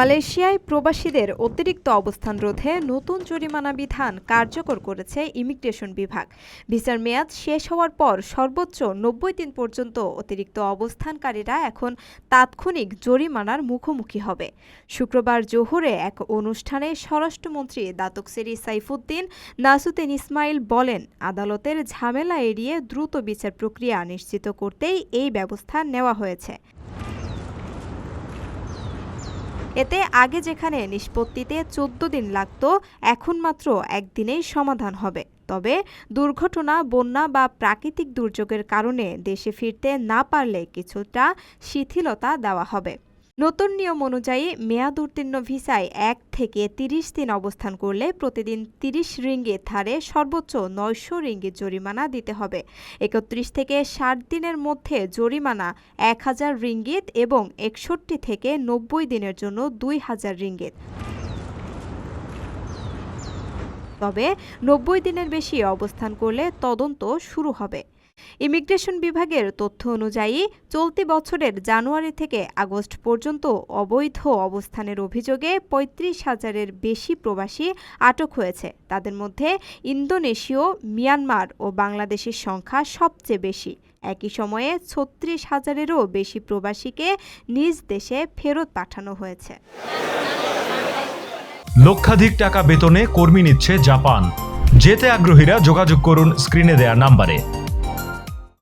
মালয়েশিয়ায় প্রবাসীদের অতিরিক্ত অবস্থান রোধে নতুন জরিমানা বিধান কার্যকর করেছে ইমিগ্রেশন বিভাগ। ভিসার মেয়াদ শেষ হওয়ার পর সর্বোচ্চ নব্বই দিন পর্যন্ত অতিরিক্ত অবস্থানকারীরা এখন তাৎক্ষণিক জরিমানার মুখোমুখি হবে। শুক্রবার জোহরে এক অনুষ্ঠানে স্বরাষ্ট্রমন্ত্রী দাতক সেরি সাইফুদ্দিন নাসুদ্দিন ইসমাইল বলেন, আদালতের ঝামেলা এড়িয়ে দ্রুত বিচার প্রক্রিয়া নিশ্চিত করতেই এই ব্যবস্থা নেওয়া হয়েছে। এতে আগে যেখানে নিষ্পত্তিতে চোদ্দ দিন লাগত, এখন মাত্র একদিনেই সমাধান হবে। তবে দুর্ঘটনা, বন্যা বা প্রাকৃতিক দুর্যোগের কারণে দেশে ফিরতে না পারলে কিছুটা শিথিলতা দেওয়া হবে। নতুন নিয়ম অনুযায়ী মেয়াদ উত্তীর্ণ ভিসায় এক থেকে তিরিশ দিন অবস্থান করলে প্রতিদিন তিরিশ রিঙ্গিত হারে সর্বোচ্চ নয়শো রিঙ্গিত জরিমানা দিতে হবে। একত্রিশ থেকে ষাট দিনের মধ্যে জরিমানা এক হাজার রিঙ্গিত এবং একষট্টি থেকে নব্বই দিনের জন্য দুই হাজার রিঙ্গিত। তবে নব্বই দিনের বেশি অবস্থান করলে তদন্ত শুরু হবে। ইমিগ্রেশন বিভাগের তথ্য অনুযায়ী, চলতি বছরের জানুয়ারি থেকে আগস্ট পর্যন্ত অবৈধ অবস্থানের অভিযোগে পঁয়ত্রিশ হাজারের বেশি প্রবাসী আটক হয়েছে। তাদের মধ্যে ইন্দোনেশীয়, মিয়ানমার ও বাংলাদেশের সংখ্যা সবচেয়ে বেশি। একই সময়ে ছত্রিশ হাজারেরও বেশি প্রবাসীকে নিজ দেশে ফেরত পাঠানো হয়েছে। লক্ষাধিক টাকা বেতনে কর্মী নিচ্ছে জাপান। যেতে আগ্রহীরা যোগাযোগ করুন স্ক্রিনে দেয়া নাম্বারে।